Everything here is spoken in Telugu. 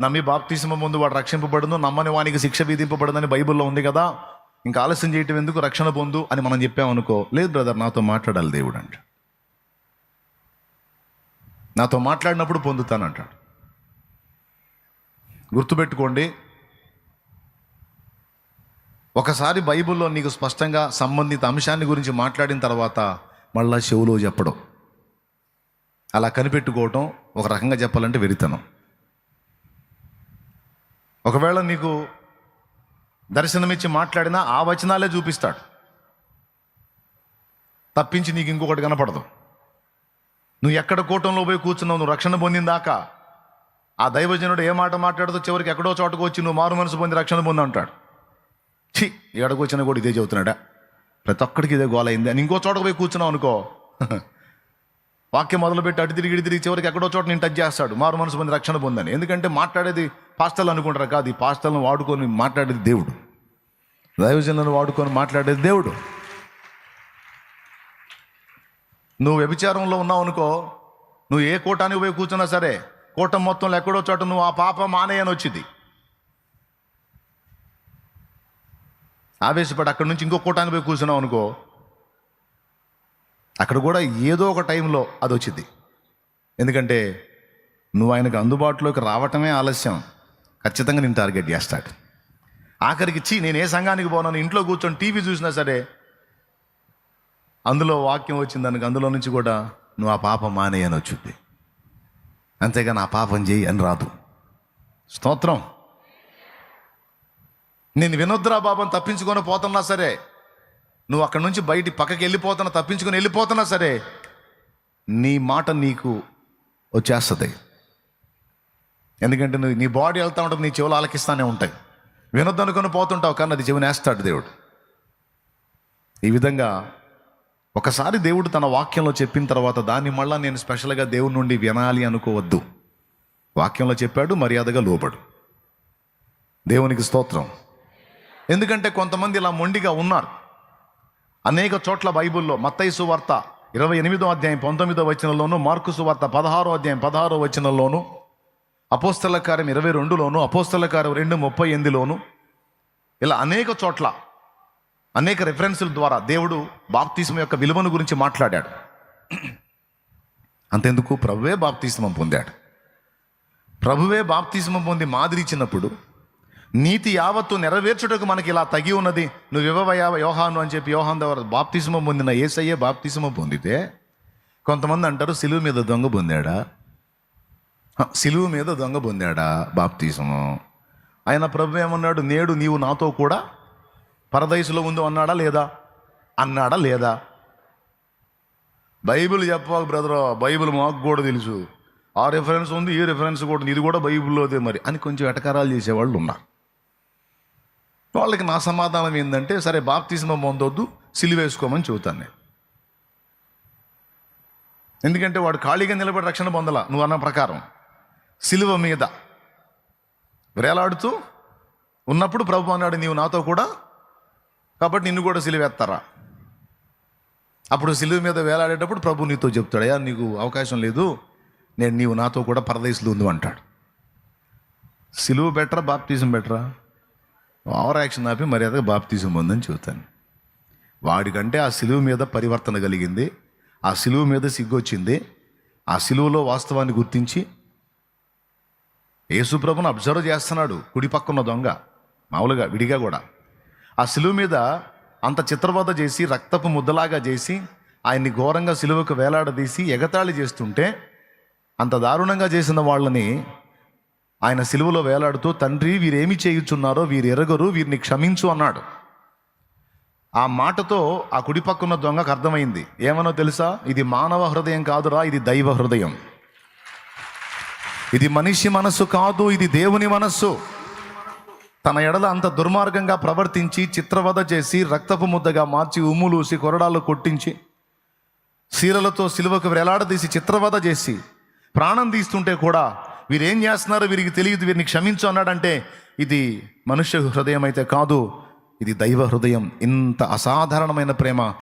నమ్మి బాప్తిసమ ముందు వాడు రక్షింపబడును నమ్మని వానికి శిక్ష విధింపబడదని బైబిల్లో ఉంది కదా. ఇంకా ఆలస్యం చేయటం ఎందుకు? రక్షణ పొందు అని మనం చెప్పామనుకో. లేదు బ్రదర్ నాతో మాట్లాడాలి దేవుడు అంట. నాతో మాట్లాడినప్పుడు పొందుతానంటాడు. గుర్తుపెట్టుకోండి ఒకసారి బైబిల్లో నీకు స్పష్టంగా సంబంధిత అంశాన్ని గురించి మాట్లాడిన తర్వాత మళ్ళా చెవులో చెప్పడం. అలా కనిపెట్టుకోవటం ఒక రకంగా చెప్పాలంటే వెరితనం. ఒకవేళ నీకు దర్శనమిచ్చి మాట్లాడినా ఆ వచనాలే చూపిస్తాడు. తప్పించి నీకు ఇంకొకటి కనపడదు. నువ్వు ఎక్కడ కూటంలో పోయి కూర్చున్నావు నువ్వు రక్షణ పొందిందాకా? ఆ దైవజనుడు ఏ మాట మాట్లాడుతూ చివరికి ఎక్కడో చోటకు వచ్చి నువ్వు మారు మనసు పొంది రక్షణ పొంది అంటాడు ఛీ ఎక్కడికి వచ్చినా కూడా ఇదే చెబుతున్నాడా? ప్రతి ఒక్కడికి ఇదే గోలైంది. అని ఇంకో చోటకు పోయి కూర్చున్నావు అనుకో. వాక్యం మొదలుపెట్టి అటు తిరిగి తిరిగి చివరికి ఎక్కడో చోట నేను టచ్ చేస్తాడు. మారు మనసు పొంది రక్షణ పొందని. ఎందుకంటే మాట్లాడేది పాస్టల్ అనుకుంటారు కాదు ఈ పాస్టల్ని వాడుకొని మాట్లాడేది దేవుడు. దైవజనులను వాడుకొని మాట్లాడేది దేవుడు. నువ్వు వ్యభిచారంలో ఉన్నావు అనుకో నువ్వు ఏ కూటానికి పోయి కూర్చున్నా సరే కూటం మొత్తంలో ఎక్కడో చోట నువ్వు ఆ పాప మానేయని వచ్చింది. ఆవేశపడి అక్కడి నుంచి ఇంకో కూటానికి పోయి కూర్చున్నావు అనుకో అక్కడ కూడా ఏదో ఒక టైంలో అది వచ్చింది ఎందుకంటే నువ్వు ఆయనకు అందుబాటులోకి రావటమే ఆలస్యం. ఖచ్చితంగా నేను టార్గెట్ చేస్తాడు. ఆఖరికి చీ నేను ఏ సంఘానికి పోనాను ఇంట్లో కూర్చొని టీవీ చూసినా సరే అందులో వాక్యం వచ్చింది దానికి అందులో నుంచి కూడా నువ్వు ఆ పాపం మానే అని వచ్చింది. అంతేగాని ఆ పాపం చేయి అని రాదు. స్తోత్రం. నేను వినొద్దురా బాబని తప్పించుకొని పోతున్నా సరే. నువ్వు అక్కడి నుంచి బయటి పక్కకి వెళ్ళిపోతున్నా తప్పించుకొని వెళ్ళిపోతున్నా సరే నీ మాట నీకు వచ్చేస్తుంది. ఎందుకంటే నువ్వు నీ బాడీ వెళ్తా ఉంటుంది నీ చెవులు ఆలకిస్తానే ఉంటాయి. వినొద్దనుకొని పోతుంటావు కానీ అది చెవిని వేస్తాడు దేవుడు. ఈ విధంగా ఒకసారి దేవుడు తన వాక్యంలో చెప్పిన తర్వాత దాన్ని మళ్ళా నేను స్పెషల్గా దేవుడి నుండి వినాలి అనుకోవద్దు. వాక్యంలో చెప్పాడు మర్యాదగా లోబడు. దేవునికి స్తోత్రం. ఎందుకంటే కొంతమంది ఇలా మొండిగా ఉన్నారు. అనేక చోట్ల బైబిల్లో మత్తైసు వార్త ఇరవై ఎనిమిదో అధ్యాయం పంతొమ్మిదో వచనంలోను మార్కు సువార్త పదహారో అధ్యాయం పదహారో వచనంలోను అపోస్తల కార్యం ఇరవై రెండులోను అపోస్తల కార్యం రెండు ముప్పై ఎనిమిదిలోను ఇలా అనేక చోట్ల అనేక రెఫరెన్సుల ద్వారా దేవుడు బాప్తీసం యొక్క విలువను గురించి మాట్లాడాడు. అంతెందుకు? ప్రభువే బాప్తిస్మం పొందాడు. ప్రభువే బాప్తిస్మం పొంది మాదిరి ఇచ్చినప్పుడు నీతి యావత్తు నెరవేర్చుటకు మనకి ఇలా తగి ఉన్నది. నువ్వు ఇవ్వవయా యోహాను అని చెప్పి యోహాన్ ద్వారా బాప్తిసమ పొందిన ఏసయ్యే బాప్తిసమ పొందితే కొంతమంది అంటారు సిలువు మీద దొంగ పొందాడా? సిలువు మీద దొంగ పొందాడా బాప్తిసము ఆయన ప్రభు ఏమన్నాడు? నేడు నీవు నాతో కూడా పరదయసులో ఉందో అన్నాడా లేదా? అన్నాడా లేదా? బైబిల్ చెప్పాలి బ్రదర్? బైబిల్ మాకు కూడా తెలుసు. ఆ రిఫరెన్స్ ఉంది ఈ రిఫరెన్స్ కూడా ఇది కూడా బైబిల్లోదే మరి అని కొంచెం ఎటకారాలు చేసేవాళ్ళు ఉన్నారు. వాళ్ళకి నా సమాధానం ఏంటంటే సరే బాప్తిజమం పొందొద్దు సిలివేసుకోమని చెబుతాను నేను. ఎందుకంటే వాడు ఖాళీగా నిలబడి రక్షణ పొందల నువ్వు అన్న ప్రకారం. సిలువ మీద వేలాడుతూ ఉన్నప్పుడు ప్రభు అన్నాడు నీవు నాతో కూడా కాబట్టి నిన్ను కూడా సిలువేస్తారా అప్పుడు సిలువ మీద వేలాడేటప్పుడు ప్రభు నీతో చెప్తాడు అయ్యా నీకు అవకాశం లేదు నేను నీవు నాతో కూడా పరదేశులు ఉంది అంటాడు. సిలువ బెటరా బాప్తీసం బెటరా? ఓవర్ యాక్షన్ ఆపి మర్యాదగా బాప్తిజం ఉందని చెబుతాను. వాడికంటే ఆ సిలువ మీద పరివర్తన కలిగింది. ఆ సిలువ మీద సిగ్గొచ్చింది ఆ సిలువులో వాస్తవాన్ని గుర్తించి యేసుప్రభును అబ్జర్వ్ చేస్తున్నాడు కుడి పక్కన దొంగ. మామూలుగా విడిగా కూడా. ఆ సిలువ మీద అంత చిత్రవద చేసి రక్తపు ముద్దలాగా చేసి ఆయన్ని ఘోరంగా సిలువకు వేలాడదీసి ఎగతాళి చేస్తుంటే అంత దారుణంగా చేసిన వాళ్ళని ఆయన సిలువలో వేలాడుతూ తండ్రి వీరేమి చేయుచున్నారో వీరు ఎరగరు వీరిని క్షమించు అన్నాడు. ఆ మాటతో ఆ కుడి పక్కన్న దొంగకు అర్థమైంది. ఏమనో తెలుసా? ఇది మానవ హృదయం కాదురా ఇది దైవ హృదయం. ఇది మనిషి మనస్సు కాదు ఇది దేవుని మనస్సు. తన ఎడల అంత దుర్మార్గంగా ప్రవర్తించి చిత్రవద చేసి రక్తపు ముద్దగా మార్చి ఉమ్ములూసి కొరడాలు కొట్టించి సీరలతో సిలువకు వేలాడదీసి చిత్రవద చేసి ప్రాణం తీస్తుంటే కూడా వీరేం చేస్తున్నారో వీరికి తెలియదు వీరిని క్షమించు అన్నాడంటే ఇది మనుష్య హృదయం అయితే కాదు ఇది దైవ హృదయం. ఇంత అసాధారణమైన ప్రేమ.